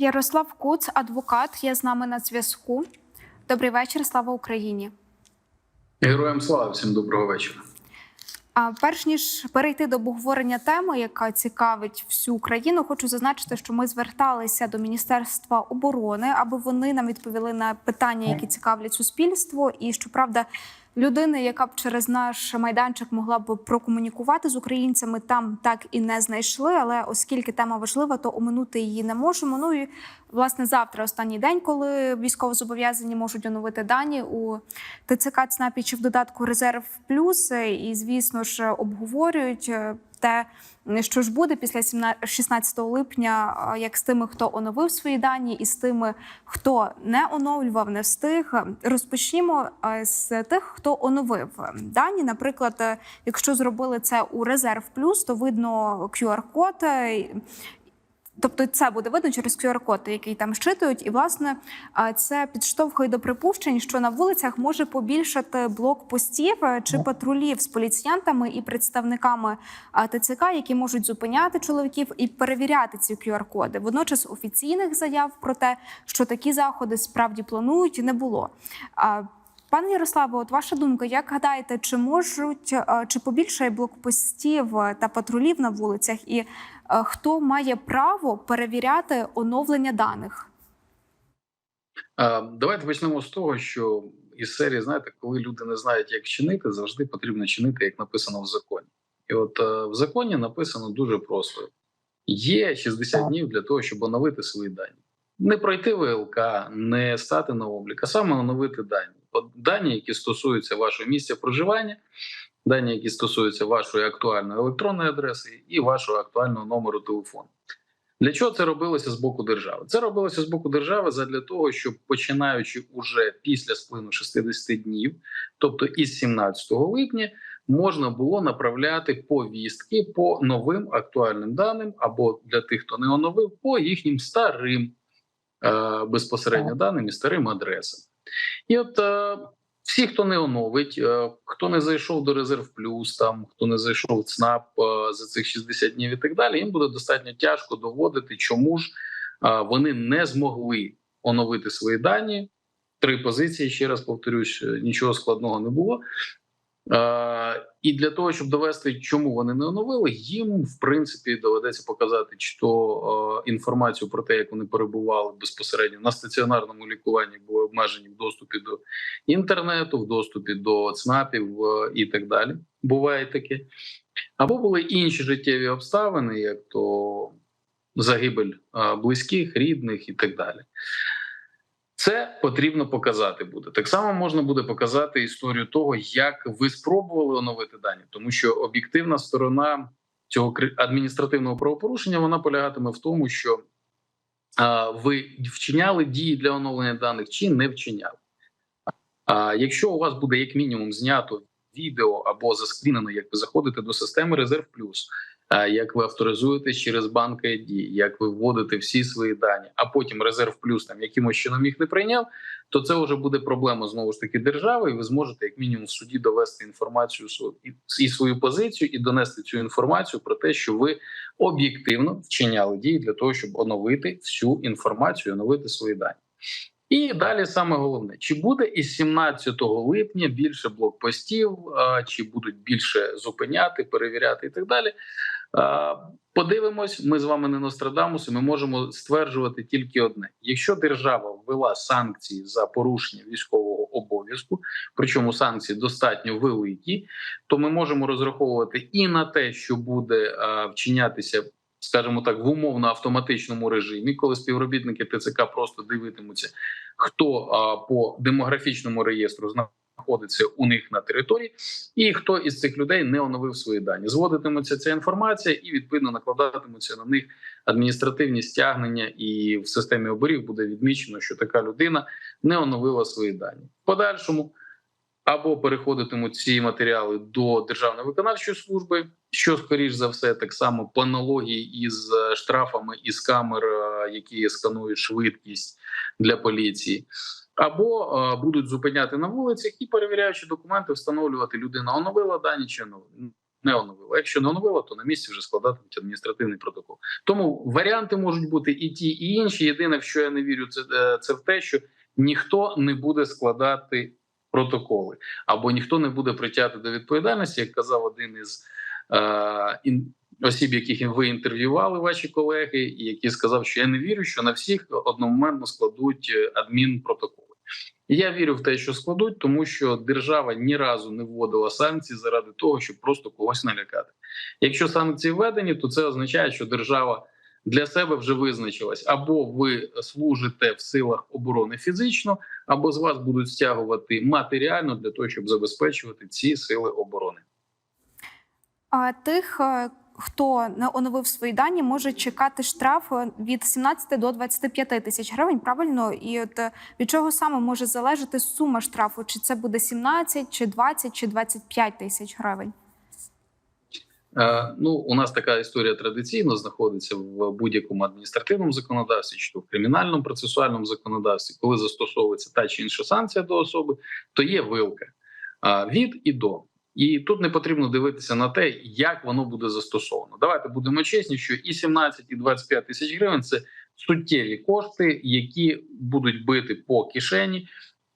Ярослав Куц, адвокат, є з нами на зв'язку. Добрий вечір, слава Україні. Героям слава всім доброго вечора. А перш ніж перейти до обговорення теми, яка цікавить всю Україну, хочу зазначити, що ми зверталися до Міністерства оборони, аби вони нам відповіли на питання, які цікавлять суспільство. І щоправда, людини, яка б через наш майданчик могла б прокомунікувати з українцями, там так і не знайшли. Але оскільки тема важлива, то оминути її не можемо. Ну і власне завтра останній день, коли військовозобов'язані можуть оновити дані у ТЦК ЦНАПі чи в додатку Резерв Плюс. І звісно ж обговорюють е, те, що ж буде після 16 липня, е, як з тими, хто оновив свої дані, і з тими, хто не оновлював, не встиг. Розпочнімо е, з тих, хто оновив дані. Наприклад, е, якщо зробили це у Резерв Плюс, то видно QR-код. Тобто це буде видно через QR-код, який там щитують, і власне це підштовхує до припущень, що на вулицях може побільшати блокпостів е, чи патрулів з поліціянтами і представниками ТЦК, які можуть зупиняти чоловіків і перевіряти ці QR-коди. Водночас офіційних заяв про те, що такі заходи справді планують, не було. Пане Ярославе, от ваша думка, як гадаєте, чи можуть е, чи побільшає блокпостів е, та патрулів на вулицях, і е, хто має право перевіряти оновлення даних? Давайте почнемо з того, що із серії, знаєте, коли люди не знають, як чинити, завжди потрібно чинити, як написано в законі. І от в законі написано дуже просто: є 60 днів для того, щоб оновити свої дані. Не пройти ВЛК, не стати на облік, а саме оновити дані. Дані, які стосуються вашого місця проживання, дані, які стосуються вашої актуальної електронної адреси і вашого актуального номеру телефону. Для чого це робилося з боку держави? Це робилося з боку держави задля того, щоб починаючи уже після сплину 60 днів, тобто із 17 липня, можна було направляти повістки по новим актуальним даним, або для тих, хто не оновив, по їхнім старим е, безпосередньо даним і старим адресам. І от е, всі, хто не оновить, е, хто не зайшов до резерв плюс, там хто не зайшов в ЦНАП е, за цих 60 днів і так далі, їм буде достатньо тяжко доводити, чому ж е, вони не змогли оновити свої дані. Три позиції, ще раз повторюсь, е, нічого складного не було. Е, і для того, щоб довести, чому вони не оновили, їм в принципі доведеться показати то е, інформацію про те, як вони перебували безпосередньо на стаціонарному лікуванні, були обмежені в доступі до інтернету, в доступі до ЦНАПів е, і так далі. Буває таке. Або були інші життєві обставини, як то загибель близьких, рідних і так далі. Це потрібно показати буде. Так само можна буде показати історію того, як ви спробували оновити дані, тому що об'єктивна сторона цього адміністративного правопорушення вона полягатиме в тому, що ви вчиняли дії для оновлення даних чи не вчиняли. А якщо у вас буде як мінімум знято відео або заскрінено, як ви заходите до системи Резерв Плюс, як ви авторизуєтесь через банк ID, як ви вводите всі свої дані, а потім резерв плюс там якимось чином їх не прийняв, то це вже буде проблема знову ж таки держави, і ви зможете як мінімум в суді довести інформацію і- свою позицію і донести цю інформацію про те, що ви об'єктивно вчиняли дії для того, щоб оновити всю інформацію, оновити свої дані. І далі саме головне: чи буде із 17 липня більше блокпостів, чи будуть більше зупиняти, перевіряти і так далі. А, Подивимось, ми з вами не Нострадамуси. Ми можемо стверджувати тільки одне: якщо держава ввела санкції за порушення військового обов'язку, причому санкції достатньо великі, то ми можемо розраховувати і на те, що буде вчинятися, скажімо так, в умовно автоматичному режимі, коли співробітники ТЦК просто дивитимуться, хто по демографічному реєстру знаходиться у них на території, і хто із цих людей не оновив свої дані. Зводитиметься ця інформація, і відповідно накладатимуться на них адміністративні стягнення, і в системі оборів буде відмічено, що така людина не оновила свої дані. В подальшому або переходитимуть ці матеріали до державної виконавчої служби, що скоріш за все, так само по аналогії із е, штрафами із камер, е, які сканують швидкість для поліції. Або е, будуть зупиняти на вулицях і перевіряючи документи, встановлювати людина оновила дані чи не оновила. Якщо не оновила, то на місці вже складатимуть адміністративний протокол. Тому варіанти можуть бути і ті, і інші. Єдине, в що я не вірю, це, це в те, що ніхто не буде складати протоколи або ніхто не буде притягти до відповідальності, як казав один із е, ін, осіб, яких ви інтерв'ювали, ваші колеги, і який сказав, що я не вірю, що на всіх одномоментно складуть е, адмінпротоколи. Я вірю в те, що складуть, тому що держава ні разу не вводила санкції заради того, щоб просто когось налякати. Якщо санкції введені, то це означає, що держава для себе вже визначилась або ви служите в силах оборони фізично, або з вас будуть стягувати матеріально для того, щоб забезпечувати ці сили оборони. А тих, е, хто не оновив свої дані, може чекати штраф е, від 17 до 25 тисяч гривень. Правильно, і от е, від чого саме може залежати сума штрафу? Чи це буде 17, чи 20, чи 25 тисяч гривень? Е, Ну, у нас така історія традиційно знаходиться в будь-якому адміністративному законодавстві, чи то в кримінальному процесуальному законодавстві, коли застосовується та чи інша санкція до особи, то є вилка від і до. І тут не потрібно дивитися на те, як воно буде застосовано. Давайте будемо чесні, що і 17, і 25 тисяч гривень це суттєві кошти, які будуть бити по кишені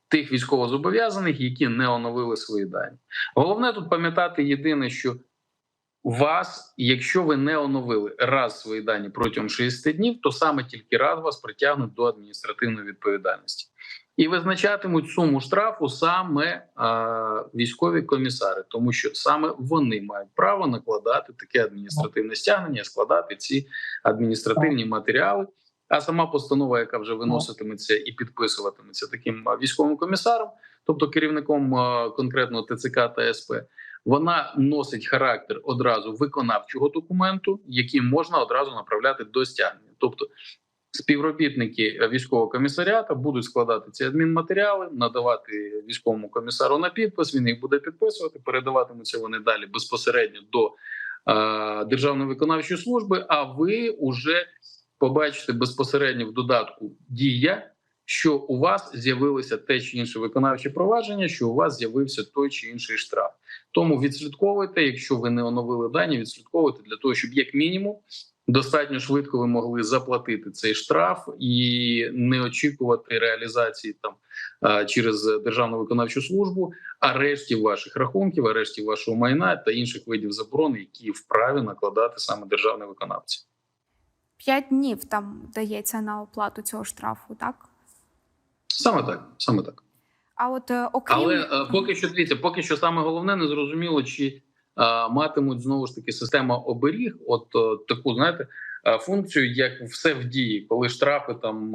тих військовозобов'язаних, які не оновили свої дані. Головне тут пам'ятати єдине, що вас, якщо ви не оновили раз свої дані протягом 60 днів, то саме тільки раз вас притягнуть до адміністративної відповідальності і визначатимуть суму штрафу саме а, військові комісари, тому що саме вони мають право накладати таке адміністративне стягнення, складати ці адміністративні матеріали. А сама постанова, яка вже виноситиметься і підписуватиметься таким військовим комісаром, тобто керівником конкретно ТЦК та СП, вона носить характер одразу виконавчого документу, який можна одразу направляти до стягнення. Тобто співробітники військового комісаріата будуть складати ці адмінматеріали, надавати військовому комісару на підпис. Він їх буде підписувати. Передаватимуться вони далі безпосередньо до е, державної виконавчої служби. А ви вже побачите безпосередньо в додатку дія. Що у вас з'явилося те чи інше виконавче провадження, що у вас з'явився той чи інший штраф. Тому відслідковуйте, якщо ви не оновили дані, відслідковуйте для того, щоб як мінімум достатньо швидко ви могли заплатити цей штраф і не очікувати реалізації там через державну виконавчу службу, арештів ваших рахунків, арештів вашого майна та інших видів заборони, які вправі накладати саме державні виконавці. П'ять днів там дається на оплату цього штрафу, так? Саме так, саме так. А от е, окрім Але е, поки що дивіться, поки що саме головне не зрозуміло, чи е, матимуть знову ж таки система оберіг, от таку знаєте функцію, як все в дії, коли штрафи там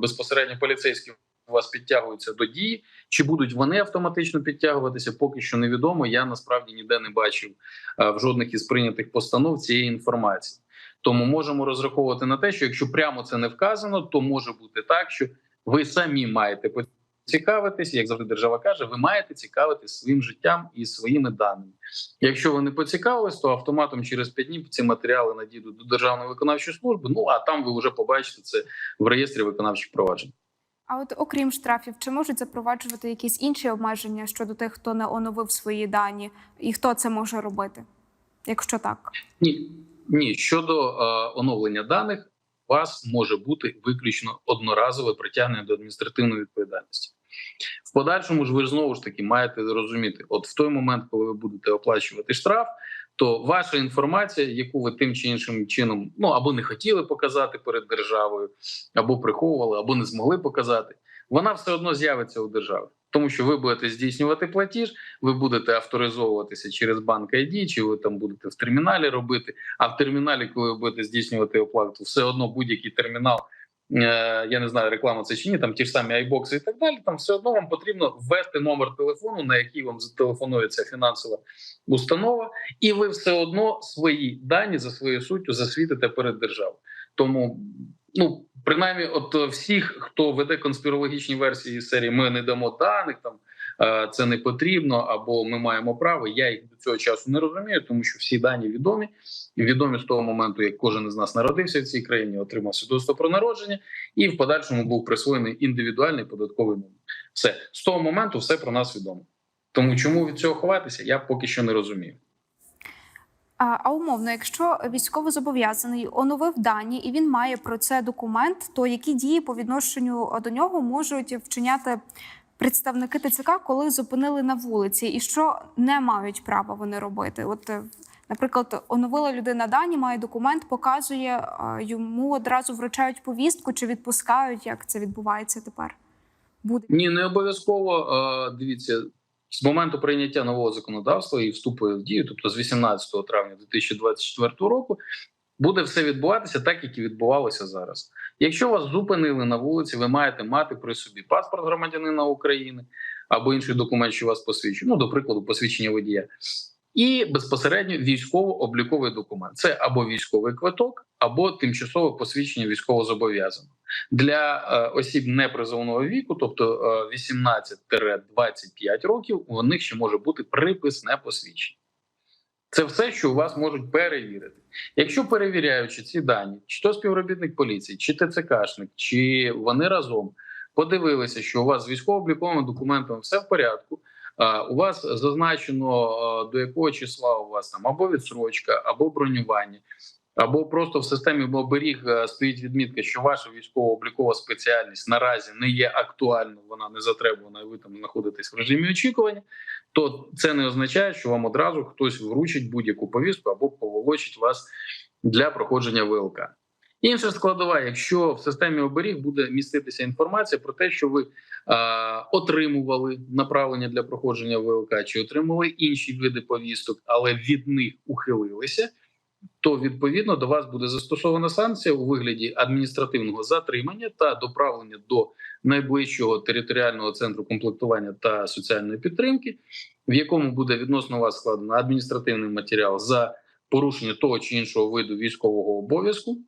безпосередньо поліцейські у вас підтягуються до дії, чи будуть вони автоматично підтягуватися, поки що невідомо. Я насправді ніде не бачив в жодних із прийнятих постанов цієї інформації. Тому можемо розраховувати на те, що якщо прямо це не вказано, то може бути так, що ви самі маєте цікавитись, як завжди держава каже, ви маєте цікавитись своїм життям і своїми даними. Якщо ви не поцікавились, то автоматом через 5 днів ці матеріали надійдуть до державної виконавчої служби. Ну а там ви вже побачите це в реєстрі виконавчих проваджень. А от окрім штрафів, чи можуть запроваджувати якісь інші обмеження щодо тих, хто не оновив свої дані, і хто це може робити? Якщо так, Ні, ні, щодо е, оновлення даних, вас може бути виключно одноразове притягнення до адміністративної відповідальності. В подальшому ж ви ж знову ж таки маєте розуміти, от в той момент, коли ви будете оплачувати штраф, то ваша інформація, яку ви тим чи іншим чином ну або не хотіли показати перед державою, або приховували, або не змогли показати, вона все одно з'явиться у держави. Тому що ви будете здійснювати платіж, ви будете авторизовуватися через банк ID, чи ви там будете в терміналі робити. А в терміналі, коли ви будете здійснювати оплату, все одно будь-який термінал, е, я не знаю, реклама це чи ні, там ті ж самі айбокси і так далі. Там все одно вам потрібно ввести номер телефону, на який вам зателефонує ця фінансова установа, і ви все одно свої дані за своєю суттю засвітите перед державою. Тому ну принаймні, от е, всіх, хто веде конспірологічні версії серії Ми не дамо даних, там е, це не потрібно, або ми маємо право. Я їх до цього часу не розумію, тому що всі дані відомі, відомі з того моменту, як кожен із нас народився в цій країні, отримав свідоцтво про народження, і в подальшому був присвоєний індивідуальний податковий номер. Все з того моменту все про нас відомо. Тому чому від цього ховатися, я поки що не розумію. А, умовно, якщо військовозобов'язаний оновив дані і він має про це документ, то які дії по відношенню до нього можуть вчиняти представники ТЦК, коли зупинили на вулиці, і що не мають права вони робити? От, е, наприклад, оновила людина дані, має документ, показує а, йому одразу вручають повістку чи відпускають. Як це відбувається тепер? Буде Ні, не обов'язково. Е, Дивіться, з моменту прийняття нового законодавства і вступу в дію, тобто з 18 травня 2024 року, буде все відбуватися так, як і відбувалося зараз. Якщо вас зупинили на вулиці, ви маєте мати при собі паспорт громадянина України або інший документ, що вас посвідчує, ну, до прикладу, посвідчення водія. І безпосередньо військово-обліковий документ це або військовий квиток, або тимчасове посвідчення військовозобов'язаного для е, осіб непризовного віку, тобто е, 18-25 років, у них ще може бути приписне посвідчення. Це все, що у вас можуть перевірити. Якщо перевіряючи ці дані, чи то співробітник поліції, чи ТЦКшник, чи вони разом подивилися, що у вас з військово-обліковими документами все в порядку. У вас зазначено до якого числа у вас там або відсрочка, або бронювання, або просто в системі оберіг стоїть відмітка, що ваша військово-облікова спеціальність наразі не є актуальною, вона не затребувана, і ви там знаходитесь в режимі очікування. То це не означає, що вам одразу хтось вручить будь-яку повістку або поволочить вас для проходження ВЛК. Інша складова, якщо в системі оберіг буде міститися інформація про те, що ви отримували направлення для проходження ВЛК, чи отримували інші види повісток, але від них ухилилися, то відповідно до вас буде застосована санкція у вигляді адміністративного затримання та доправлення до найближчого територіального центру комплектування та соціальної підтримки, в якому буде відносно вас складено адміністративний матеріал за порушення того чи іншого виду військового обов'язку.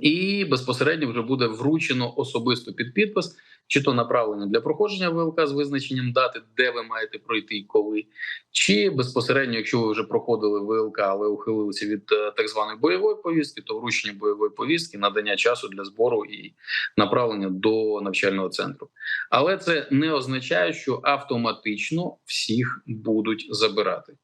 І безпосередньо вже буде вручено особисто під підпис, чи то направлення для проходження ВЛК з визначенням дати, де ви маєте пройти і коли, чи безпосередньо, якщо ви вже проходили ВЛК, але ухилилися від е, так званої бойової повістки, то вручення бойової повістки, надання часу для збору і направлення до навчального центру. Але це не означає, що автоматично всіх будуть забирати.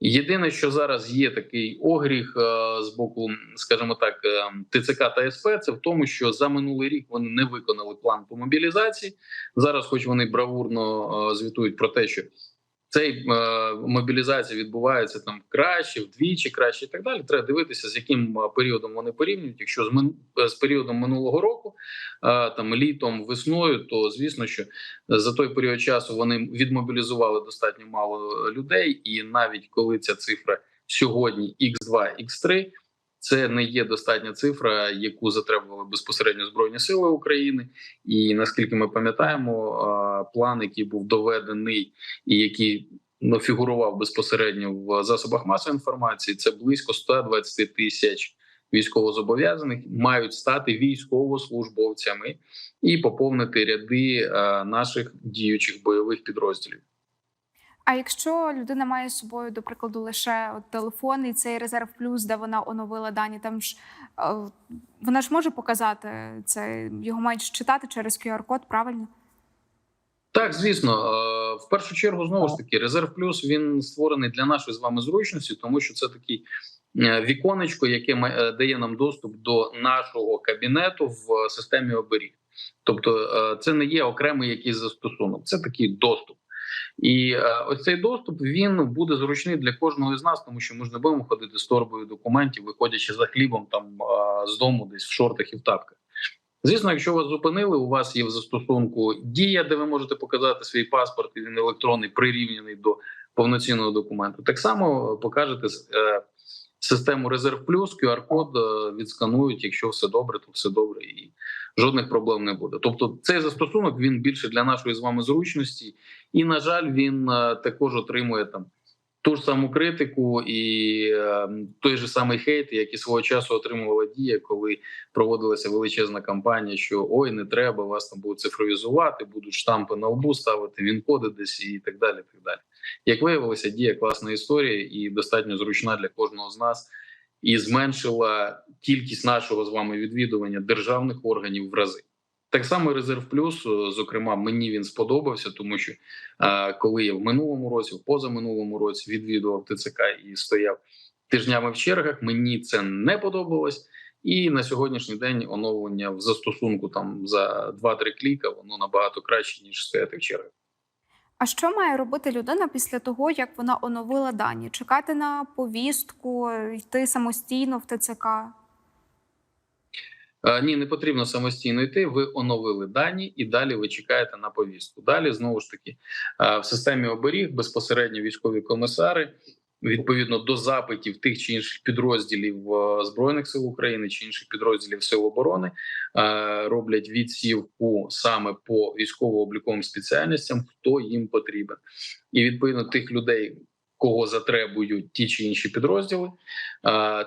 Єдине, що зараз є такий огріх е, з боку, скажімо так, е, ТЦК та СП, це в тому, що за минулий рік вони не виконали план по мобілізації. Зараз, хоч вони бравурно е, звітують про те, що цей е, мобілізація відбувається там краще, вдвічі краще і так далі. Треба дивитися, з яким е, періодом вони порівнюють. Якщо з мин... е, з періодом минулого року, е, там літом, весною, то звісно, що за той період часу вони відмобілізували достатньо мало людей, і навіть коли ця цифра сьогодні x2, x3, це не є достатня цифра, яку затребували безпосередньо збройні сили України. І наскільки ми пам'ятаємо, план, який був доведений і який ну, фігурував безпосередньо в засобах масової інформації, це близько 120 тисяч військовозобов'язаних мають стати військовослужбовцями і поповнити ряди наших діючих бойових підрозділів. А якщо людина має з собою, до прикладу, лише от телефон і цей резерв плюс, де вона оновила дані, там ж е, вона ж може показати це, його мають читати через QR-код, правильно? Так, звісно, Е, в першу чергу, знову ж таки, резерв плюс він створений для нашої з вами зручності, тому що це такий е, віконечко, яке дає нам доступ до нашого кабінету в системі оберіг. Тобто, це не є окремий якийсь застосунок, це такий доступ. І оцей ось цей доступ він буде зручний для кожного з нас, тому що ми ж не будемо ходити з торбою документів, виходячи за хлібом там е, з дому, десь в шортах і в тапках. Звісно, якщо вас зупинили, у вас є в застосунку дія, де ви можете показати свій паспорт, і він електронний прирівняний до повноцінного документу. Так само покажете е, систему Резерв Плюс, QR-код е, відсканують. Якщо все добре, то все добре і жодних проблем не буде. Тобто, цей застосунок він більше для нашої з вами зручності, і на жаль, він е, також отримує там. Ту ж саму критику і е, той же самий хейт, який свого часу отримувала дія, коли проводилася величезна кампанія, що ой, не треба вас там будуть цифровізувати, будуть штампи на лбу ставити, він-коди десь і так далі. Так далі. Як виявилося, дія класна історія і достатньо зручна для кожного з нас, і зменшила кількість нашого з вами відвідування державних органів в рази. Так само резерв плюс, е, зокрема, мені він сподобався, тому що е, коли я в минулому році, в позаминулому році відвідував ТЦК і стояв тижнями в чергах. Мені це не подобалось. І на сьогоднішній день оновлення в застосунку там за 2-3 кліка воно набагато краще ніж стояти в чергах. А що має робити людина після того, як вона оновила дані? Чекати на повістку, йти самостійно в ТЦК? Е, Ні, не потрібно самостійно йти. Ви оновили дані, і далі ви чекаєте на повістку. Далі знову ж таки е, в системі оберіг безпосередньо військові комісари. Відповідно до запитів тих чи інших підрозділів е, збройних сил України чи інших підрозділів сил оборони роблять відсівку саме по військово-обліковим спеціальностям, хто їм потрібен, і відповідно тих людей, кого затребують ті чи інші підрозділи,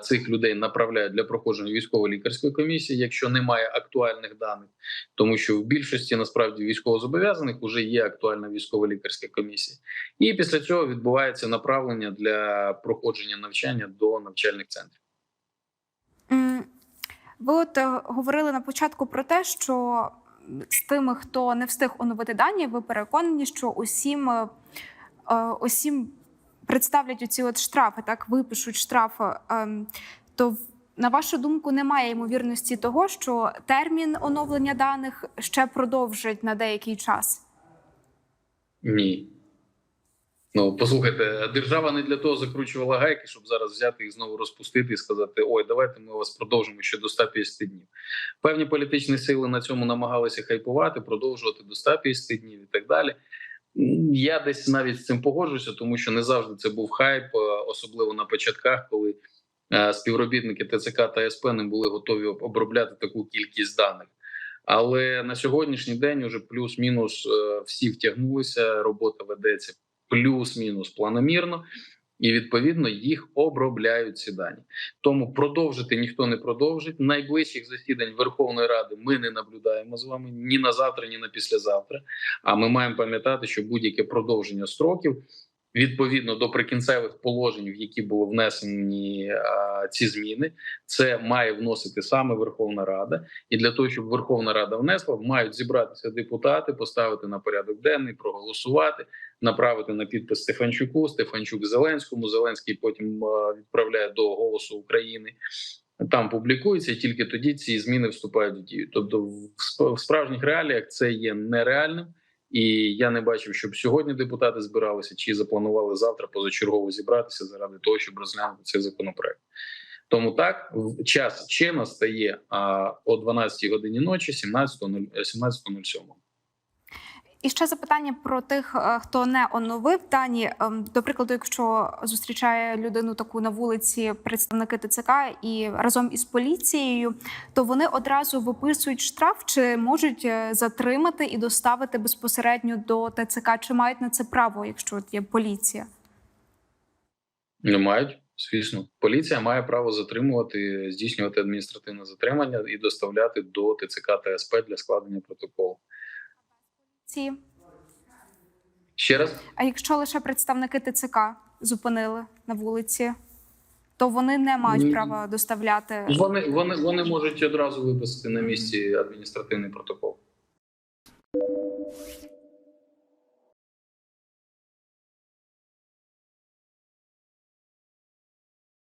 цих людей направляють для проходження військово-лікарської комісії, якщо немає актуальних даних, тому що в більшості насправді військовозобов'язаних вже є актуальна військово-лікарська комісія, і після цього відбувається направлення для проходження навчання до навчальних центрів. Ви от е, говорили на початку про те, що з тими, хто не встиг оновити дані, ви переконані, що усім, е, е, усім представлять оці от штрафи, так випишуть штрафи. Ем, То на вашу думку, немає ймовірності того, що термін оновлення даних ще продовжить на деякий час. Ні. Ну, послухайте, держава не для того закручувала гайки, щоб зараз взяти і знову розпустити і сказати: ой, давайте ми вас продовжимо ще до 150 днів. Певні політичні сили на цьому намагалися хайпувати, продовжувати до 150 днів і так далі. Я десь навіть з цим погоджуюся, тому що не завжди це був хайп, е, особливо на початках, коли е, співробітники ТЦК та СП не були готові обробляти таку кількість даних. Але на сьогоднішній день уже плюс-мінус е, всі втягнулися, робота ведеться плюс-мінус планомірно, і відповідно їх обробляють ці дані. Тому продовжити ніхто не продовжить. Найближчих засідань Верховної Ради ми не наблюдаємо з вами ні на завтра, ні на післязавтра. А ми маємо пам'ятати, що будь-яке продовження строків. Відповідно до прикінцевих положень, в які були внесені а, ці зміни, це має вносити саме Верховна Рада, і для того, щоб Верховна Рада внесла, мають зібратися депутати, поставити на порядок денний, проголосувати, направити на підпис Стефанчуку, Стефанчук Зеленському. Зеленський потім е, відправляє до голосу України. Там публікується, і тільки тоді ці зміни вступають в дію. Тобто, в справжніх реаліях це є нереальним, і я не бачив, щоб сьогодні депутати збиралися чи запланували завтра позачергово зібратися заради того, щоб розглянути цей законопроект. Тому так час ще настає о 12 годині ночі, 17.07. 17.07. І ще запитання про тих, е, хто не оновив дані. Ем, До прикладу, якщо зустрічає людину таку на вулиці представники ТЦК і разом із поліцією, то вони одразу виписують штраф, чи можуть е, затримати і доставити безпосередньо до ТЦК, чи мають на це право, якщо є поліція? Не мають, звісно. Поліція має право затримувати, здійснювати адміністративне затримання і доставляти до ТЦК та СП для складення протоколу. Ці Ще раз а якщо лише представники ТЦК зупинили на вулиці, то вони не мають Ні. права доставляти. вони, вони, вони можуть одразу виписати на місці адміністративний протокол.